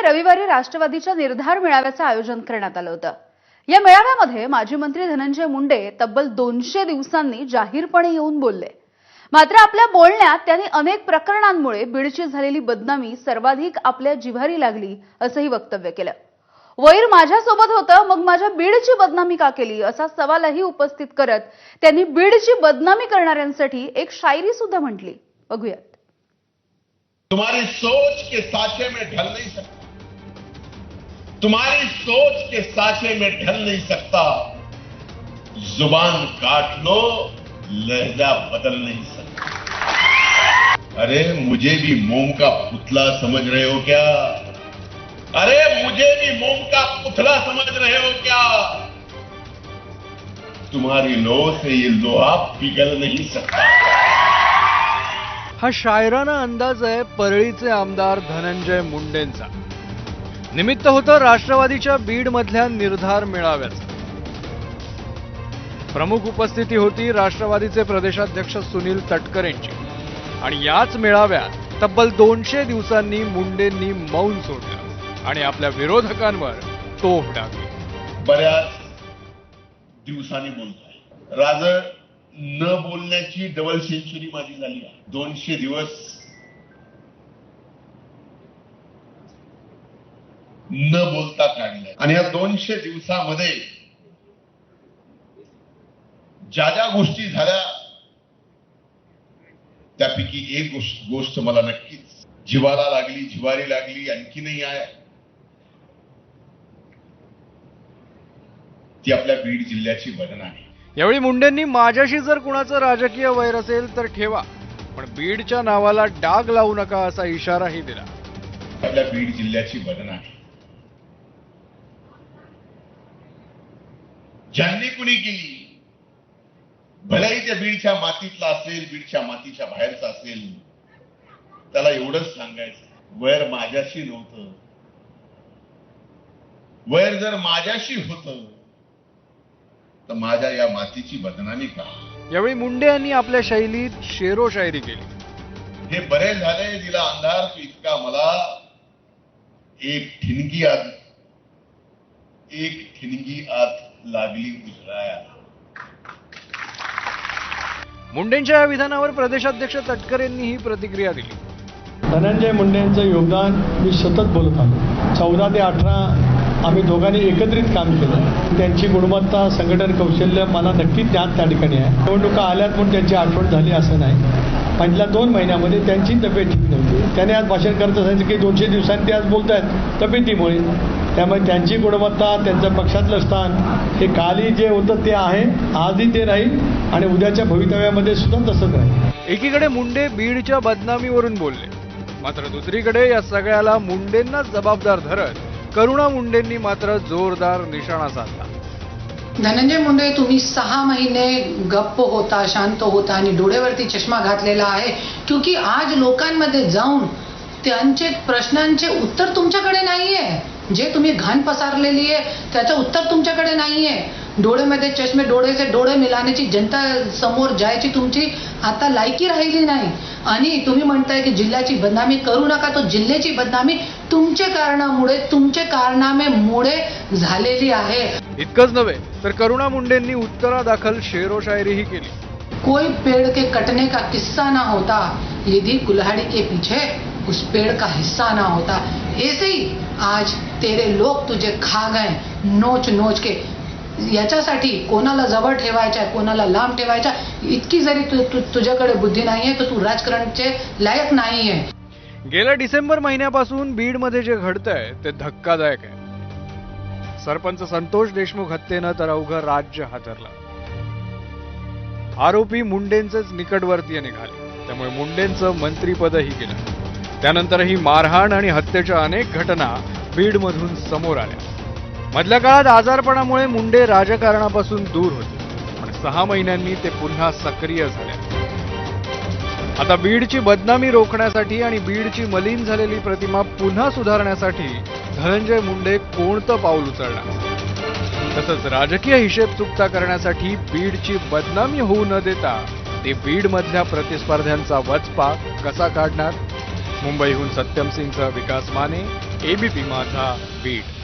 बीडमध्ये रविवारी राष्ट्रवादीच्या निर्धार मेळाव्याचं आयोजन करण्यात आलं होतं. या मेळाव्यामध्ये माजी मंत्री धनंजय मुंडे तब्बल दोनशे दिवसांनी जाहीरपणे येऊन बोलले. मात्र आपल्या बोलण्यात त्यांनी अनेक प्रकरणांमुळे बीडची झालेली बदनामी सर्वाधिक आपल्या जिव्हारी लागली असंही वक्तव्य केलं. वैर माझ्यासोबत होतं मग माझ्या बीडची बदनामी का केली असा सवालही उपस्थित करत त्यांनी बीडची बदनामी करणाऱ्यांसाठी एक शायरी सुद्धा म्हटली. बघूयात. तुम्हारी सोच के साचे में ढल नहीं सकते. तुम्हारी सोच के साचे में ढल नहीं सकता। ज़ुबान काट लो, लहजा बदल नहीं सकता। अरे, मुझे भी मोम का पुतला समझ रहे हो क्या? अरे, मुझे भी मोम का पुतला समझ रहे हो क्या? तुम्हारी लो से ये लोहा पिघल नहीं सकता। हा शायराना अंदाज आहे परळीचे आमदार धनंजय मुंडेंचा. निमित्त होतं राष्ट्रवादीच्या बीड मधल्या निर्धार मेळाव्याचं प्रमुख उपस्थिती होती राष्ट्रवादीचे प्रदेशाध्यक्ष सुनील तटकर यांची आणि याच मेळाव्यात तब्बल दोनशे दिवसांनी मुंडेंनी मौन सोडलं आणि आपल्या विरोधकांवर तोफ डागली. बऱ्याच दिवसांनी बोलतोय. राज न बोलण्याची डबल सेंचुरी माझी झाली दोनशे दिवस न बोलता काढलाय आणि या दोनशे दिवसामध्ये ज्या ज्या गोष्टी झाल्या त्यापैकी एक गोष्ट गोष्ट मला नक्कीच जिवाला लागली जिवारी लागली आणखीनही आहे. ती आपल्या बीड जिल्ह्याची बदन आहे. यावेळी मुंडेंनी माझ्याशी जर कुणाचं राजकीय वैर असेल तर ठेवा पण बीडच्या नावाला डाग लावू नका असा इशाराही दिला. आपल्या बीड जिल्ह्याची बदन आहे. ज्यांनी कुणी केली भलेही त्या बीडच्या मातीतला असेल बीडच्या मातीच्या बाहेरचा असेल त्याला एवढंच सांगायचं वैर माझ्याशी नव्हतं. वैर जर माझ्याशी होतं तर माझ्या या मातीची बदनामी का? यावेळी मुंडे यांनी आपल्या शैलीत शेरो शायरी केली. हे बरे झाले दिला अंधार तो इतका मला एक ठिणगी आत एक ठिणगी आत लागली उजळाया मुंडेंच्या या विधानावर प्रदेशाध्यक्ष तटकर यांनी ही प्रतिक्रिया दिली. धनंजय मुंडे यांचं योगदान मी सतत बोलत आलो. चौदा ते अठरा आम्ही दोघांनी एकत्रित काम केलं. त्यांची गुणवत्ता संघटन कौशल्य मला नक्कीच ज्ञात त्या ठिकाणी आहे. निवडणुका आल्यात म्हणून त्यांची आठवण झाली असं नाही. पहिल्या दोन महिन्यामध्ये त्यांची तब्येत ठीक नव्हती. त्याने आज भाषण करत सांगितलं की दोनशे दिवसांनी ते आज बोलत आहेत तब्येतीमुळे. त्यामुळे त्यांची गुणवत्ता त्यांचं पक्षातलं स्थान हे काली जे होतं ते आहे आजही ते राहील आणि उद्याच्या भवितव्यामध्ये सुद्धा तसंच राहील. एकीकडे मुंडे बीडच्या बदनामीवरून बोलले. मात्र दुसरीकडे या सगळ्याला मुंडेंनाच जबाबदार धरत करुणा मुंडेंनी मात्र जोरदार निशाणा साधला. धनंजय मुंडे तुम्ही सहा महिने गप्प होता शांत होता आणि डोळ्यावरती चष्मा घातलेला आहे. क्योंकि आज लोकांमध्ये जाऊन त्यांचे प्रश्नांचे उत्तर तुमच्याकडे नाहीये. जे तुम्ही घाण पसारलेली आहे त्याचं उत्तर तुमच्याकडे नाहीये. डोळ्यामध्ये चष्मे डोळ्याचे डोळे मिळाण्याची जनता समोर जायची तुमची आता लायकी राहिली नाही. आणि तुम्ही म्हणताय की जिल्ह्याची बदनामी करू नका तो जिल्ह्याची बदनामी तुमच्या कारणामुळे तुमचे कारनामेमुळे झालेली आहे. इतकंच नव्हे तर करुणा मुंडेंनी उत्तरादाखल शेरो शायरीही केली. कोई पेड़ के कटने का किस्सा ना होता यदि कुल्हाड़ी के पीछे उस पेड़ का हिस्सा ना होता। ऐसे ही आज तेरे लोग तुझे खा गए नोच नोच के। याच्यासाठी कोणाला जवळ ठेवायच्या कोणाला लांब ठेवायच्या इतकी जरी तु, तु, तुझ्याकडे बुद्धी नाहीये तर तू राजकारणचे लायक नाहीये. गेल्या डिसेंबर महिन्यापासून बीडमध्ये जे घडतंय ते धक्कादायक आहे. सरपंच संतोष देशमुख हत्येनं तर अवघं राज्य हातरलं आरोपी मुंडेंचेच निकटवर्तीय निघाले. त्यामुळे मुंडेंचं मंत्रीपदही गेलं. त्यानंतरही मारहाण आणि हत्येच्या अनेक घटना बीडमधून समोर आल्या. मधल्या काळात आजारपणामुळे मुंडे राजकारणापासून दूर होते. पण सहा महिन्यांनी ते पुन्हा सक्रिय झाले. आता बीडची बदनामी रोखण्यासाठी आणि बीडची मलिन झालेली प्रतिमा पुन्हा सुधारण्यासाठी धनंजय मुंडे कोणतं पाऊल उचलणार? तसंच राजकीय हिशेब चुकता करण्यासाठी बीडची बदनामी होऊ न देता ते बीडमधल्या प्रतिस्पर्ध्यांचा वचपा कसा काढणार? मुंबईहून सत्यमसिंगचा विकास माने एबीपी माझा बीड.